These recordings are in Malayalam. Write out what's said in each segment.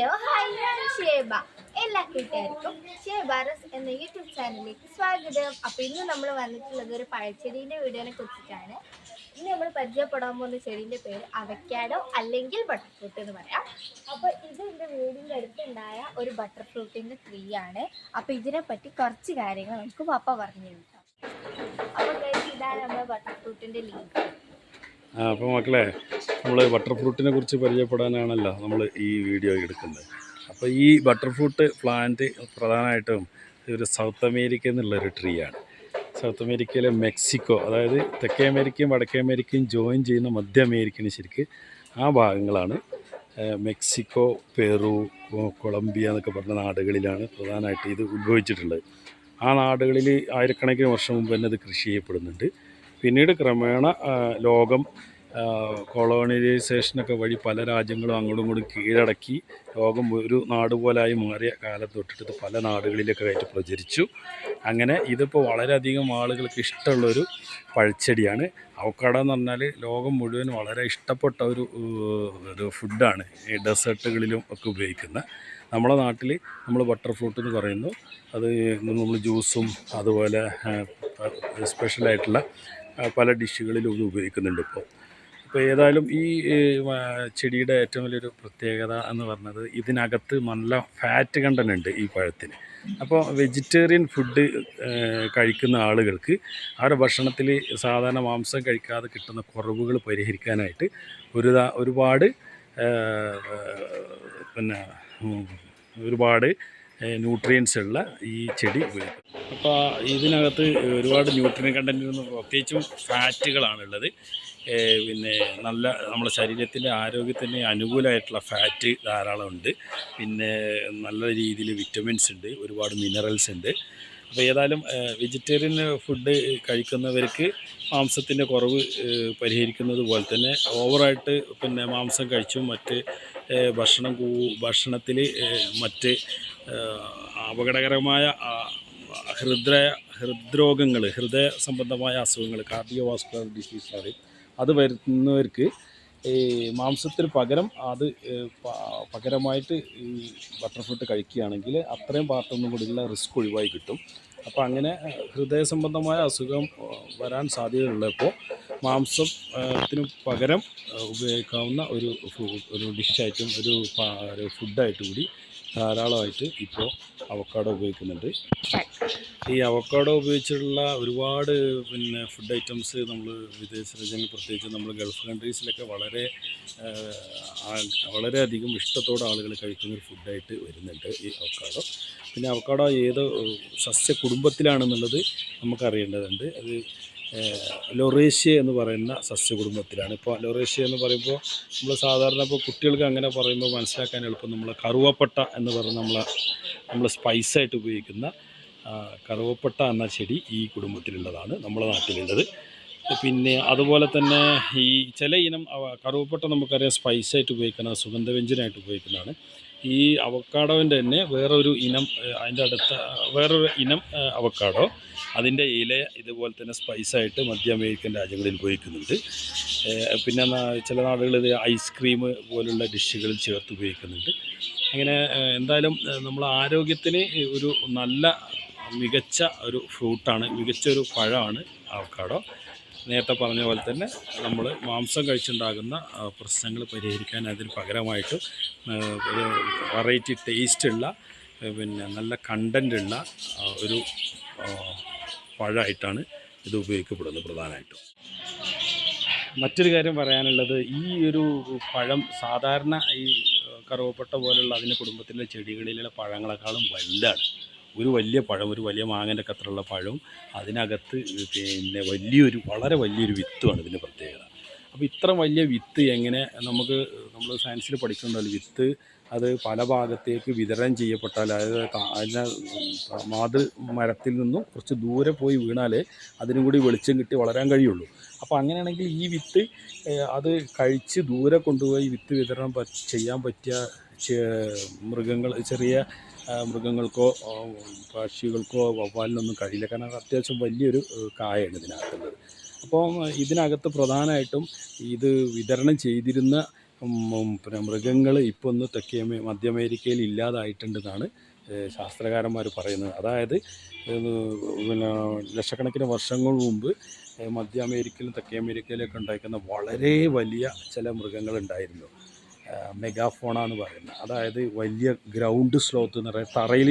ഹലോ ഹായ് ഞാൻ ഷേബ. എല്ലാ കൂട്ടുകാർക്കും ഷേബാറസ് എന്ന യൂട്യൂബ് ചാനലിലേക്ക് സ്വാഗതം. അപ്പോൾ ഇന്ന് നമ്മൾ വന്നിട്ടുള്ളത് ഒരു പഴച്ചെടീന്റെ വീഡിയോനെ കുറിച്ചിട്ടാണ്. ഇന്ന് നമ്മൾ പരിചയപ്പെടാൻ പോകുന്ന ചെടീന്റെ പേര് അവക്കാഡോ അല്ലെങ്കിൽ ബട്ടർഫ്രൂട്ട് എന്ന് പറയാം. അപ്പോൾ ഇത് എന്റെ വീടിന്റെ അടുത്തുണ്ടായ ഒരു ബട്ടർ ഫ്രൂട്ടിന്റെ ട്രീ ആണ്. അപ്പോൾ ഇതിനെപ്പറ്റി കുറച്ച് കാര്യങ്ങൾ നമുക്ക് പപ്പ പറഞ്ഞു തരും അപ്പോൾ ഇതാണ് നമ്മുടെ ബട്ടർ ഫ്രൂട്ടിന്റെ ലീഫ് അപ്പോൾ മക്കളെ നമ്മൾ ബട്ടർ ഫ്രൂട്ടിനെ കുറിച്ച് പരിചയപ്പെടാനാണല്ലോ നമ്മൾ ഈ വീഡിയോ എടുക്കുന്നത്. അപ്പോൾ ഈ ബട്ടർ ഫ്രൂട്ട് പ്ലാന്റ് പ്രധാനമായിട്ടും ഒരു സൗത്ത് അമേരിക്ക എന്നുള്ളൊരു ട്രീ ആണ്. സൗത്ത് അമേരിക്കയിലെ മെക്സിക്കോ അതായത് തെക്കേ അമേരിക്കയും വടക്കേ അമേരിക്കയും ജോയിൻ ചെയ്യുന്ന മധ്യ അമേരിക്കന് ശരിക്ക് ആ ഭാഗങ്ങളാണ് മെക്സിക്കോ പെറു കൊളംബിയ എന്നൊക്കെ പറഞ്ഞ നാടുകളിലാണ് പ്രധാനമായിട്ട് ഇത് ഉത്ഭവിച്ചിട്ടുള്ളത്. ആ നാടുകളിൽ ആയിരക്കണക്കിന് വർഷം മുമ്പ് തന്നെ ഇത് കൃഷി ചെയ്യപ്പെടുന്നുണ്ട്. പിന്നീട് ക്രമേണ ലോകം കൊളോണിയലൈസേഷനൊക്കെ വഴി പല രാജ്യങ്ങളും അങ്ങോട്ടും ഇങ്ങോട്ടും കീഴടക്കി ലോകം ഒരു നാട് പോലായി മാറിയ കാലത്ത് തൊട്ടിട്ട് പല നാടുകളിലൊക്കെ ആയിട്ട് പ്രചരിച്ചു. അങ്ങനെ ഇതിപ്പോൾ വളരെയധികം ആളുകൾക്ക് ഇഷ്ടമുള്ളൊരു പഴച്ചെടിയാണ്. അവക്കാട എന്ന് പറഞ്ഞാൽ ലോകം മുഴുവൻ വളരെ ഇഷ്ടപ്പെട്ട ഒരു ഒരു ഫുഡാണ് ഈ ഡെസേർട്ടുകളിലും ഒക്കെ ഉപയോഗിക്കുന്ന. നമ്മുടെ നാട്ടിൽ നമ്മൾ ബട്ടർ ഫ്രൂട്ട് എന്ന് പറയുന്നു. അത് നമ്മൾ ജ്യൂസും അതുപോലെ സ്പെഷ്യലായിട്ടുള്ള പല ഡിഷുകളിലും ഇത് ഉപയോഗിക്കുന്നുണ്ട് ഇപ്പോൾ അപ്പോൾ ഏതായാലും ഈ ചെടിയുടെ ഏറ്റവും വലിയൊരു പ്രത്യേകത എന്ന് പറഞ്ഞത് ഇതിനകത്ത് നല്ല ഫാറ്റ് കണ്ടന്റ് ഉണ്ട് ഈ പഴത്തിന്. അപ്പോൾ വെജിറ്റേറിയൻ ഫുഡ് കഴിക്കുന്ന ആളുകൾക്ക് അവരുടെ ഭക്ഷണത്തിൽ സാധാരണ മാംസം കഴിക്കാതെ കിട്ടുന്ന കുറവുകൾ പരിഹരിക്കാനായിട്ട് ഒരു ഒരുപാട് പിന്നെ ഒരുപാട് ന്യൂട്രിയൻസ് ഉള്ള ഈ ചെടി ഉപയോഗിക്കും. അപ്പോൾ ഇതിനകത്ത് ഒരുപാട് ന്യൂട്രിയൻ കണ്ടന്റ് പ്രത്യേകിച്ചും ഫാറ്റുകളാണുള്ളത് പിന്നെ നല്ല നമ്മുടെ ശരീരത്തിന്റെ ആരോഗ്യത്തിന് അനുകൂലമായിട്ടുള്ള ഫാറ്റ് ധാരാളം ഉണ്ട് പിന്നെ നല്ല രീതിയിൽ വിറ്റമിൻസ് ഉണ്ട് ഒരുപാട് മിനറൽസ് ഉണ്ട്. അപ്പോൾ ഏതായാലും വെജിറ്റേറിയൻ ഫുഡ് കഴിക്കുന്നവർക്ക് മാംസത്തിന്റെ കുറവ് പരിഹരിക്കുന്നത് പോലെ തന്നെ ഓവറായിട്ട് പിന്നെ മാംസം കഴിച്ചും മറ്റ് ഭക്ഷണം കൂ ഭക്ഷണത്തിൽ മറ്റ് അപകടകരമായ ഹൃദ്ര ഹൃദ്രോഗങ്ങൾ ഹൃദയ സംബന്ധമായ അസുഖങ്ങൾ കാർഡിയോ വാസ്കുലർ ഡിസീസ് അത് വരുന്നവർക്ക് ഈ മാംസത്തിന് പകരം അത് പകരമായിട്ട് ഈ ബട്ടർ കഴിക്കുകയാണെങ്കിൽ അത്രയും പാർട്ടൊന്നും കൂടിയുള്ള റിസ്ക് ഒഴിവായി കിട്ടും. അപ്പോൾ അങ്ങനെ ഹൃദയ സംബന്ധമായ അസുഖം വരാൻ സാധ്യതയുള്ളപ്പോൾ മാംസത്തിന് പകരം ഉപയോഗിക്കാവുന്ന ഒരു ഒരു ഡിഷായിട്ടും ഒരു ഫുഡായിട്ട് കൂടി ധാരാളമായിട്ട് ഇപ്പോൾ അവക്കാടോ ഉപയോഗിക്കുന്നുണ്ട്. ഈ അവക്കാടോ ഉപയോഗിച്ചിട്ടുള്ള ഒരുപാട് പിന്നെ ഫുഡ് ഐറ്റംസ് നമ്മൾ വിദേശ രാജ്യങ്ങൾ പ്രത്യേകിച്ച് നമ്മൾ ഗൾഫ് കൺട്രീസിലൊക്കെ വളരെ വളരെയധികം ഇഷ്ടത്തോടെ ആളുകൾ കഴിക്കുന്ന ഒരു ഫുഡായിട്ട് വരുന്നുണ്ട് ഈ അവക്കാടോ. പിന്നെ അവക്കാടോ ഏത് സസ്യ കുടുംബത്തിലാണെന്നുള്ളത് നമുക്കറിയേണ്ടതുണ്ട്. അത് ലൊറേഷ്യ എന്ന് പറയുന്ന സസ്യകുടുംബത്തിലാണ്. ഇപ്പോൾ ലൊറേഷ്യ എന്ന് പറയുമ്പോൾ നമ്മൾ സാധാരണ ഇപ്പോൾ കുട്ടികൾക്ക് അങ്ങനെ പറയുമ്പോൾ മനസ്സിലാക്കാൻ എളുപ്പം നമ്മൾ കറുവപ്പട്ട എന്ന് പറഞ്ഞ് നമ്മൾ നമ്മൾ സ്പൈസായിട്ട് ഉപയോഗിക്കുന്ന കറുവപ്പട്ട എന്ന ചെടി ഈ കുടുംബത്തിലുള്ളതാണ് നമ്മുടെ നാട്ടിലുള്ളത്. പിന്നെ അതുപോലെ തന്നെ ഈ ചില ഇനം കറുവപ്പട്ട നമുക്കറിയാം സ്പൈസായിട്ട് ഉപയോഗിക്കുന്ന സുഗന്ധവ്യഞ്ജനമായിട്ട് ഉപയോഗിക്കുന്നതാണ്. ഈ അവക്കാടോന്റെ തന്നെ വേറൊരു ഇനം അതിന്റെ അടുത്ത വേറൊരു ഇനം അവക്കാടോ. അതിന്റെ ഇല ഇതുപോലെ തന്നെ സ്പൈസായിട്ട് മധ്യ അമേരിക്കൻ രാജ്യങ്ങളിൽ ഉപയോഗിക്കുന്നുണ്ട്. പിന്നെ ചില നാടുകളിൽ ഐസ്ക്രീം പോലുള്ള ഡിഷുകളിൽ ചേർത്ത് ഉപയോഗിക്കുന്നുണ്ട്. അങ്ങനെ എന്തായാലും നമ്മൾ ആരോഗ്യത്തിന് ഒരു നല്ല മികച്ച ഒരു ഫ്രൂട്ടാണ് മികച്ച ഒരു പഴമാണ് ആവക്കാടോ നേരത്തെ പറഞ്ഞ പോലെ തന്നെ നമ്മൾ മാംസം കഴിച്ചുണ്ടാകുന്ന പ്രശ്നങ്ങൾ പരിഹരിക്കാൻ അതിന് പകരമായിട്ട് ഒരു വെറൈറ്റി ടേസ്റ്റുള്ള പിന്നെ നല്ല കണ്ടന്റുള്ള ഒരു പഴമായിട്ടാണ് ഇത് ഉപയോഗിക്കപ്പെടുന്നത് പ്രധാനമായിട്ടും. മറ്റൊരു കാര്യം പറയാനുള്ളത് ഈ ഒരു പഴം സാധാരണ ഈ കറുവപ്പട്ട പോലുള്ള അതിന്റെ കുടുംബത്തിലെ ചെടികളിലുള്ള പഴങ്ങളെക്കാളും വലുതാണ്. ഒരു വലിയ പഴം ഒരു വലിയ മാങ്ങന്റെ കത്തിലുള്ള പഴവും അതിനകത്ത് പിന്നെ വലിയൊരു വളരെ വലിയൊരു വിത്തുമാണ് ഇതിന്റെ പ്രത്യേകത. അപ്പോൾ ഇത്ര വലിയ വിത്ത് എങ്ങനെ നമുക്ക് നമ്മൾ സയൻസിൽ പഠിക്കുന്നുണ്ടല്ലോ വിത്ത് അത് പല ഭാഗത്തേക്ക് വിതരണം ചെയ്യപ്പെട്ടാൽ അതായത് അതിനെ മാതൃ മരത്തിൽ നിന്നും കുറച്ച് ദൂരെ പോയി വീണാൽ അതിനും കൂടി വെളിച്ചം കിട്ടി വളരാൻ കഴിയുള്ളൂ. അപ്പോൾ അങ്ങനെയാണെങ്കിൽ ഈ വിത്ത് അത് കഴിച്ച് ദൂരെ കൊണ്ടുപോയി വിത്ത് വിതരണം ചെയ്യാൻ പറ്റിയ മൃഗങ്ങൾ ചെറിയ മൃഗങ്ങൾക്കോ പക്ഷികൾക്കോ വവ്വാലിനൊന്നും കഴിയില്ല. കാരണം അത് അത്യാവശ്യം വലിയൊരു കായാണ് ഇതിനകത്തുള്ളത്. അപ്പോൾ ഇതിനകത്ത് പ്രധാനമായിട്ടും ഇത് വിതരണം ചെയ്തിരുന്ന പിന്നെ മൃഗങ്ങൾ ഇപ്പോൾ ഒന്ന് തെക്കേ മധ്യ അമേരിക്കയിൽ ഇല്ലാതായിട്ടുണ്ടെന്നാണ് ശാസ്ത്രകാരന്മാർ പറയുന്നത്. അതായത് പിന്നെ ലക്ഷക്കണക്കിന് വർഷങ്ങൾ മുമ്പ് മധ്യ അമേരിക്കയിലും തെക്കേ അമേരിക്കയിലൊക്കെ ഉണ്ടായിരിക്കുന്ന വളരെ വലിയ ചില മൃഗങ്ങളുണ്ടായിരുന്നു. മെഗാഫോണ എന്ന് പറയുന്നത് അതായത് വലിയ ഗ്രൗണ്ട് സ്ലോത്ത് എന്ന് പറയുന്നത് തറയിൽ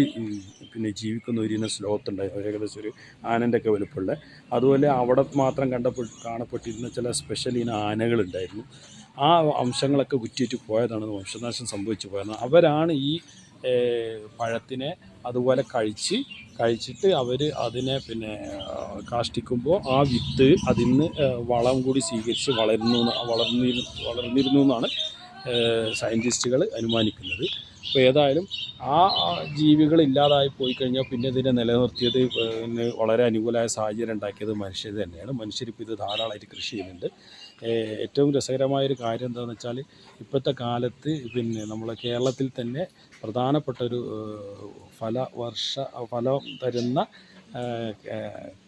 പിന്നെ ജീവിക്കുന്ന ഒരു സ്ലോത്ത് ഉണ്ടായിരുന്നു ഏകദേശം ഒരു ആനന്റെ ഒക്കെ വലുപ്പമുള്ള. അതുപോലെ അവിടെ മാത്രം കണ്ടപ്പോൾ കാണപ്പെട്ടിരുന്ന ചില സ്പെഷ്യൽ ഇനം ആനകളുണ്ടായിരുന്നു. ആ അംശങ്ങളൊക്കെ കുറ്റിയിട്ട് പോയതാണ് വംശനാശം സംഭവിച്ചു പോയത് അവരാണ് ഈ പഴത്തിനെ അതുപോലെ കഴിച്ച് കഴിച്ചിട്ട് അവർ അതിനെ പിന്നെ കാഷ്ടിക്കുമ്പോൾ ആ വിത്ത് അതിൽ നിന്ന് വളം കൂടി സ്വീകരിച്ച് വളരുന്നു വളർന്നിരുന്നു വളർന്നിരു വളർന്നിരുന്നു എന്നാണ് സയന്റിസ്റ്റുകൾ അനുമാനിക്കുന്നത്. അപ്പോൾ ഏതായാലും ആ ജീവികൾ ഇല്ലാതായി പോയി കഴിഞ്ഞാൽ പിന്നെ ഇതിനെ നിലനിർത്തിയത് വളരെ അനുകൂലമായ സാഹചര്യം ഉണ്ടാക്കിയത് മനുഷ്യർ തന്നെയാണ്. മനുഷ്യരിപ്പോൾ ഇത് ധാരാളമായിട്ട് കൃഷി ചെയ്യുന്നുണ്ട്. ഏറ്റവും രസകരമായൊരു കാര്യം എന്താണെന്ന് വെച്ചാൽ ഇപ്പോഴത്തെ കാലത്ത് പിന്നെ നമ്മളെ കേരളത്തിൽ തന്നെ പ്രധാനപ്പെട്ട ഒരു ഫലവർഷ ഫലം തരുന്ന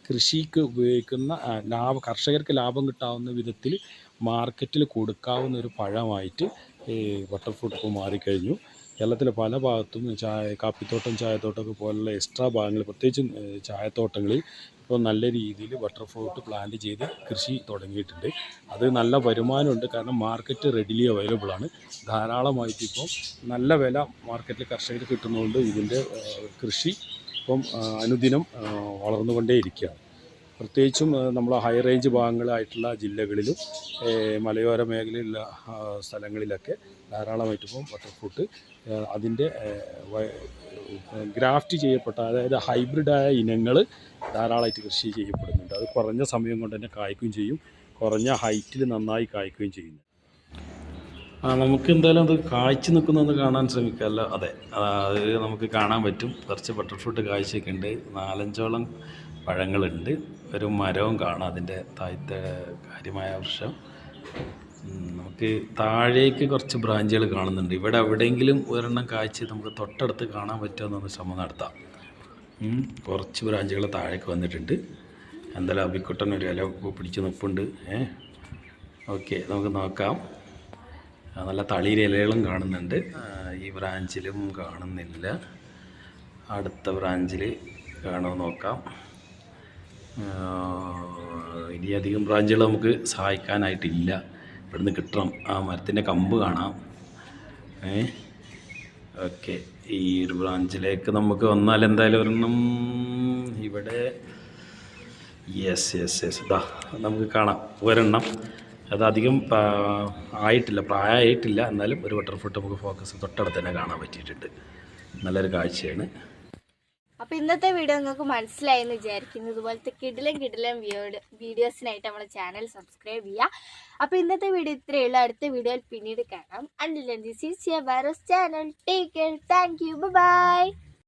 കൃഷിക്ക് ഉപയോഗിക്കുന്ന ലാഭ കർഷകർക്ക് ലാഭം കിട്ടാവുന്ന വിധത്തിൽ മാർക്കറ്റിൽ കൊടുക്കാവുന്ന ഒരു പഴമായിട്ട് ഈ ബട്ടർ ഇപ്പോൾ മാറിക്കഴിഞ്ഞു. കേരളത്തിലെ പല ഭാഗത്തും ചായ കാപ്പിത്തോട്ടം ചായത്തോട്ടമൊക്കെ പോലുള്ള എക്സ്ട്രാ ഭാഗങ്ങൾ പ്രത്യേകിച്ചും ചായത്തോട്ടങ്ങളിൽ ഇപ്പോൾ നല്ല രീതിയിൽ ബട്ടർ ഫ്രൂട്ട് പ്ലാന്റ് ചെയ്ത് കൃഷി തുടങ്ങിയിട്ടുണ്ട്. അത് നല്ല വരുമാനമുണ്ട്. കാരണം മാർക്കറ്റ് റെഡിലി അവൈലബിൾ ആണ്. ധാരാളമായിട്ട് ഇപ്പോൾ നല്ല വില മാർക്കറ്റിൽ കർഷകർ കിട്ടുന്നതുകൊണ്ട് ഇതിന്റെ കൃഷി ഇപ്പം അനുദിനം വളർന്നുകൊണ്ടേയിരിക്കുകയാണ്. പ്രത്യേകിച്ചും നമ്മൾ ഹൈ റേഞ്ച് ഭാഗങ്ങളായിട്ടുള്ള ജില്ലകളിലും മലയോര മേഖലയിലുള്ള സ്ഥലങ്ങളിലൊക്കെ ധാരാളമായിട്ട് ഇപ്പം ബട്ടർ അതിന്റെ ഗ്രാഫ്റ്റ് ചെയ്യപ്പെട്ട അതായത് ഹൈബ്രിഡായ ഇനങ്ങൾ ധാരാളമായിട്ട് കൃഷി ചെയ്യപ്പെടുന്നുണ്ട്. അത് കുറഞ്ഞ സമയം കൊണ്ട് തന്നെ കായ്ക്കുകയും ചെയ്യും. കുറഞ്ഞ ഹൈറ്റിൽ നന്നായി കായ്ക്കുകയും ചെയ്യുന്നു. ആ നമുക്ക് എന്തായാലും അത് കായ്ച്ചു നിൽക്കുന്നതെന്ന് കാണാൻ ശ്രമിക്കാമല്ലോ അതെ. അത് നമുക്ക് കാണാൻ പറ്റും. കുറച്ച് ബട്ടർഫ്രൂട്ട് കാഴ്ചയൊക്കെ ഉണ്ട്. നാലഞ്ചോളം പഴങ്ങളുണ്ട്. ഒരു മരവും കാണാം. അതിന്റെ താഴത്തെ കാര്യമായ വൃക്ഷം. നമുക്ക് താഴേക്ക് കുറച്ച് ബ്രാഞ്ചുകൾ കാണുന്നുണ്ട്. ഇവിടെ എവിടെയെങ്കിലും ഒരെണ്ണം കാഴ്ച നമുക്ക് തൊട്ടടുത്ത് കാണാൻ പറ്റുമെന്നൊന്ന് ശ്രമം നടത്താം. കുറച്ച് ബ്രാഞ്ചുകൾ താഴേക്ക് വന്നിട്ടുണ്ട്. എന്തായാലും അബിക്കുട്ടൻ ഒരു ഇല പിടിച്ച് നിൽപ്പുണ്ട് ഏ ഓക്കെ നമുക്ക് നോക്കാം. നല്ല തളിയിലെ ഇലകളും കാണുന്നുണ്ട്. ഈ ബ്രാഞ്ചിലും കാണുന്നില്ല. അടുത്ത ബ്രാഞ്ചിൽ കാണുമോ നോക്കാം. ആ, ഇനി അധികം ബ്രാഞ്ചുകൾ നമുക്ക് സഹായിക്കാനായിട്ടില്ല. ഇവിടുന്ന് കിട്ടണം. ആ മരത്തിന്റെ കമ്പ് കാണാം. ഏ? ഓക്കെ. ഈ ഒരു ബ്രാഞ്ചിലേക്ക് നമുക്ക് വന്നാൽ എന്തായാലും ഒരെണ്ണം ഇവിടെ. Yes yes yes. ഇതാ നമുക്ക് കാണാം. ഒരെണ്ണം. അത് അധികം ആയിട്ടില്ല പ്രായമായിട്ടില്ല. എന്നാലും ഒരു ബട്ടർഫുട്ട് നമുക്ക് ഫോക്കസ് തൊട്ടടുത്ത് തന്നെ കാണാൻ പറ്റിയിട്ടുണ്ട്. നല്ലൊരു കാഴ്ചയാണ്. അപ്പൊ ഇന്നത്തെ വീഡിയോ നിങ്ങൾക്ക് മനസ്സിലായി എന്ന് വിചാരിക്കുന്നു. ഇതുപോലത്തെ കിടിലം കിടിലം വീഡിയോസിനായിട്ട് നമ്മുടെ ചാനൽ സബ്സ്ക്രൈബ് ചെയ്യുക. അപ്പൊ ഇന്നത്തെ വീഡിയോ ഇത്രയേ ഉള്ളൂ. അടുത്ത വീഡിയോയിൽ പിന്നീട് കാണാം. Until this channel take care thank you bye